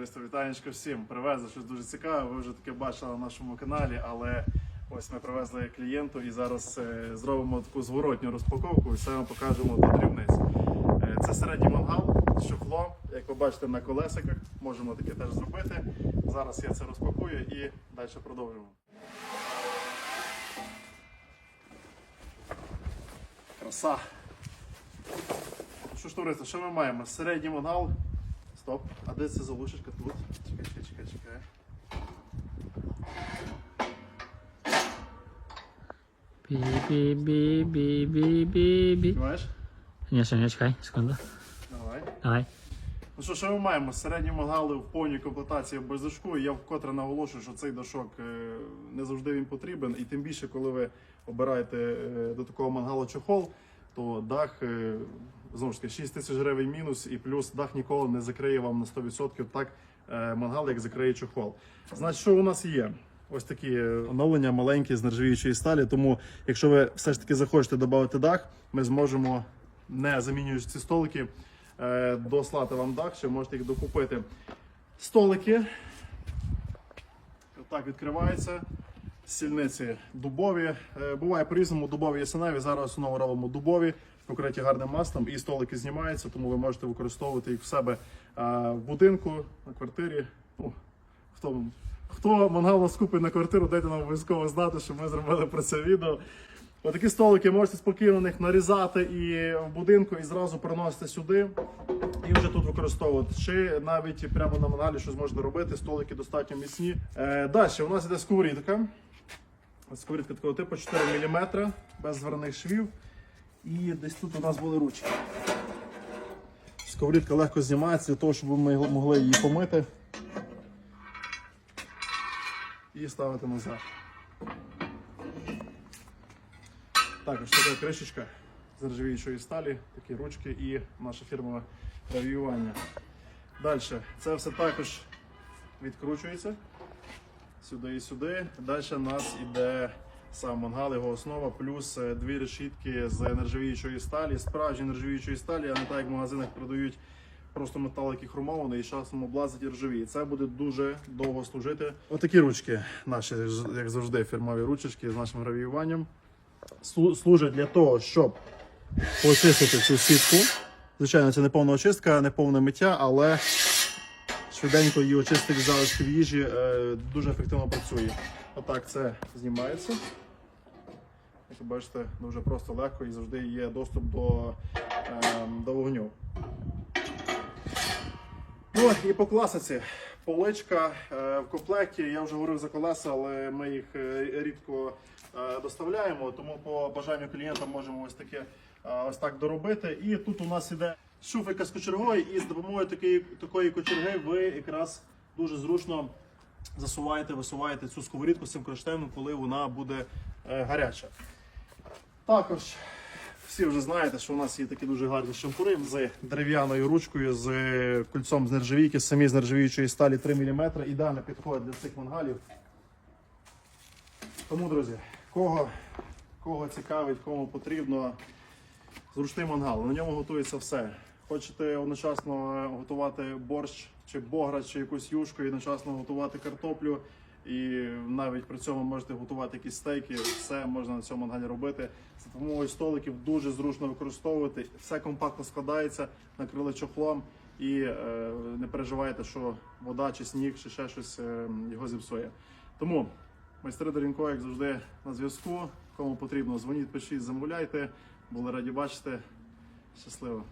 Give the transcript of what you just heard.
Товариство вітанечко всім. Привезли щось дуже цікаве. Ви вже таке бачили на нашому каналі, але ось ми привезли клієнту і зараз е, зробимо таку зворотню розпаковку і все вам покажемо до дрібниць. Е, Це середній мангал з як ви бачите на колесиках. Можемо таке теж зробити. Зараз я це розпакую і далі продовжимо. Краса! Що ж товариство, що ми маємо? Середній мангал. Стоп. А де це залушечка тут? Чекай, чекай, чекай, чекай. Бі-бі-бі-бі-бі-бі. Знімаєш? Ні, ще не чекай, секунду. Давай. Давай. Ну що, що ми маємо? Середні мангали в повній комплектації без дошку. Я вкотре наголошую, що цей дошок е, не завжди він потрібен. І тим більше, коли ви обираєте е, до такого мангалу чохол, то дах е, знову ж таки 6 тисяч гривень мінус, і плюс дах ніколи не закриє вам на 100% так е, мангал, як закриє чохол. Значить, що у нас є? Ось такі е, оновлення маленькі з нержавіючої сталі. Тому, якщо ви все ж таки захочете додати дах, ми зможемо, не замінюючи ці столики, дослати вам дах, ще можете їх докупити. Столики. Так відкриваються. Сільниці дубові. Е, Буває по-різному, дубові і синеві. Зараз знову робимо дубові, покриті гарним маслом, і столики знімаються, тому ви можете використовувати їх в себе е, в будинку, на квартирі. Ну, хто, хто мангал нас купить на квартиру, дайте нам обов'язково знати, що ми зробили про це відео. Отакі столики можете спокійно них нарізати і в будинку, і зразу приносити сюди. І вже тут використовувати. Чи навіть прямо на мангалі щось можна робити, столики достатньо міцні. Е, далі у нас іде сковорідка. Сковорідка такого типу 4 мм, без зверних швів. І десь тут у нас були ручки. Сковорідка легко знімається для того, щоб ми могли її помити і ставити назад. Також така кришечка з нержавіючої сталі, такі ручки і наше фірмове гравіювання. Далі, це все також відкручується сюди і сюди. Далі у нас іде сам мангал, його основа, плюс е, дві решітки з нержавіючої сталі, справжньої нержавіючої сталі, а не так як в магазинах продають просто метал, який хромований і часом облазить і ржавіє. Це буде дуже довго служити. Отакі ручки наші, як завжди, фірмові ручечки з нашим гравіюванням. Служать для того, щоб почистити цю сітку. Звичайно, це не повна очистка, не повне миття, але швиденько її очистить від залишків їжі е, дуже ефективно працює. Отак це знімається. Як ви бачите, дуже просто легко і завжди є доступ до, е, до вогню. Ну і по класиці. Поличка е, в комплекті. Я вже говорив за колеса, але ми їх е, рідко доставляємо, тому по бажанню клієнта можемо ось таке ось так доробити. І тут у нас іде шуфика з кочергою, і з допомогою такої, такої кочерги ви якраз дуже зручно засуваєте, висуваєте цю сковорідку з цим кронштейном, коли вона буде е, гаряча. Також всі вже знаєте, що у нас є такі дуже гарні шампури з дерев'яною ручкою, з кольцом з нержавійки, самі з нержавіючої сталі 3 мм. Ідеально підходить для цих мангалів. Тому, друзі, кого, кого цікавить, кому потрібно, зручний мангал. На ньому готується все. Хочете одночасно е, готувати борщ чи бограч, чи якусь юшку, і одночасно готувати картоплю. І навіть при цьому можете готувати якісь стейки, все можна на цьому мангалі робити. За допомогою столиків дуже зручно використовувати. Все компактно складається, накрили чохлом і е, не переживайте, що вода чи сніг, чи ще щось е, його зіпсує. Тому майстри Дорінко, як завжди, на зв'язку. Кому потрібно, дзвоніть, пишіть, замовляйте. Були раді бачити. Щасливо!